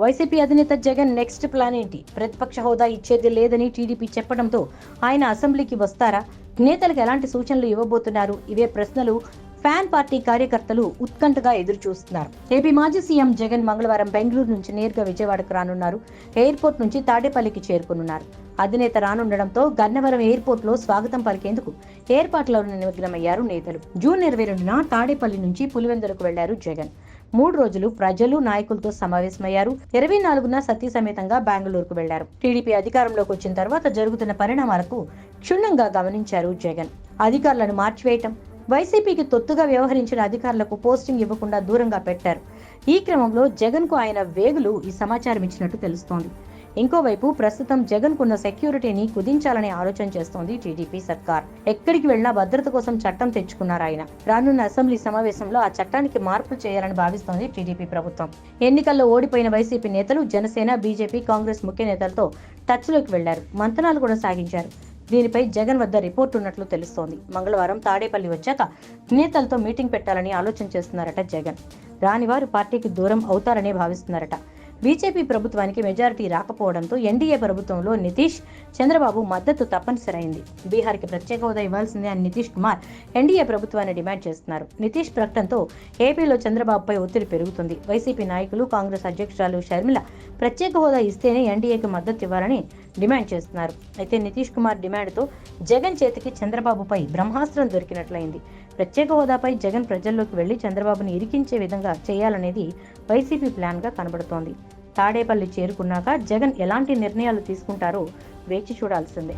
YCP అధినేత Jagan next plan ఏంటి? ప్రతిపక్ష హోదా ఇచ్చేది లేదని టీడీపీ చెప్పడంతో ఆయన అసెంబ్లీకి వస్తారా? నేతలకు ఎలాంటి సూచనలు ఇవ్వబోతున్నారు? ఇవే ప్రశ్నలు ఫ్యాన్ పార్టీ కార్యకర్తలు ఉత్కంఠగా ఎదురు చూస్తున్నారు ఏపీ మాజీ సీఎం జగన్ మంగళవారం బెంగళూరు నుంచి నేరుగా విజయవాడకు రానున్నారు. ఎయిర్పోర్ట్ నుంచి తాడేపల్లికి చేరుకున్నారు. అధినేత రానుండడంతో గన్నవరం ఎయిర్పోర్ట్లో స్వాగతం పలికేందుకు ఏర్పాట్లలో నిమగ్నమయ్యారు నేతలు. జూన్ ఇరవై రెండున తాడేపల్లి నుంచి పులివెందులకు వెళ్ళారు జగన్. మూడు రోజులు ప్రజలు నాయకులతో సమావేశమయ్యారు. ఇరవై నాలుగున సతీ సమేతంగా బెంగళూరుకు వెళ్ళారు. టీడీపీ అధికారంలోకి వచ్చిన తర్వాత జరుగుతున్న పరిణామాలకు క్షుణ్ణంగా గమనించారు జగన్. అధికారులను మార్చివేయటం వైసీపీకి తొత్తుగా వ్యవహరించిన అధికారులకు పోస్టింగ్ ఇవ్వకుండా దూరంగా పెట్టారు. ఈ క్రమంలో జగన్కు ఆయన వేగులు ఈ సమాచారం ఇచ్చినట్టు తెలుస్తోంది. ఇంకోవైపు ప్రస్తుతం జగన్ కున్న సెక్యూరిటీని కుదించాలనే ఆలోచన చేస్తోంది టీడీపీ సర్కార్. ఎక్కడికి వెళ్ళినా భద్రత కోసం చట్టం తెచ్చుకున్నారు ఆయన. రానున్న అసెంబ్లీ సమావేశంలో ఆ చట్టానికి మార్పులు చేయాలని భావిస్తోంది టీడీపీ ప్రభుత్వం. ఎన్నికల్లో ఓడిపోయిన వైసీపీ నేతలు జనసేన బీజేపీ కాంగ్రెస్ ముఖ్య నేతలతో టచ్లోకి వెళ్ళారు. మంతనాలు కూడా సాగించారు. దీనిపై జగన్ వద్ద రిపోర్ట్ ఉన్నట్లు తెలుస్తోంది. మంగళవారం తాడేపల్లి వచ్చాక నేతలతో మీటింగ్ పెట్టాలని ఆలోచన చేస్తున్నారట జగన్. రాని వారు పార్టీకి దూరం అవుతారని భావిస్తున్నారట. బీజేపీ ప్రభుత్వానికి మెజారిటీ రాకపోవడంతో ఎన్డీఏ ప్రభుత్వంలో నితీష్ చంద్రబాబు మద్దతు తప్పనిసరైంది. బీహార్కి ప్రత్యేక హోదా ఇవ్వాల్సిందే అని నితీష్ కుమార్ ఎన్డీఏ ప్రభుత్వాన్ని డిమాండ్ చేస్తున్నారు. నితీష్ ప్రకటనతో ఏపీలో చంద్రబాబుపై ఒత్తిడి పెరుగుతుంది. వైసీపీ నాయకులు కాంగ్రెస్ అధ్యక్షురాలు షర్మిల ప్రత్యేక హోదా ఇస్తేనే ఎన్డీఏకి మద్దతు ఇవ్వాలని డిమాండ్ చేస్తున్నారు. అయితే నితీష్ కుమార్ డిమాండ్తో జగన్ చేతికి చంద్రబాబుపై బ్రహ్మాస్త్రం దొరికినట్లయింది. ప్రత్యేక హోదాపై జగన్ ప్రజల్లోకి వెళ్ళి చంద్రబాబును ఇరికించే విధంగా చేయాలనేది వైసీపీ ప్లాన్గా కనబడుతోంది. తాడేపల్లి చేరుకున్నాక జగన్ ఎలాంటి నిర్ణయాలు తీసుకుంటారో వేచి చూడాల్సిందే.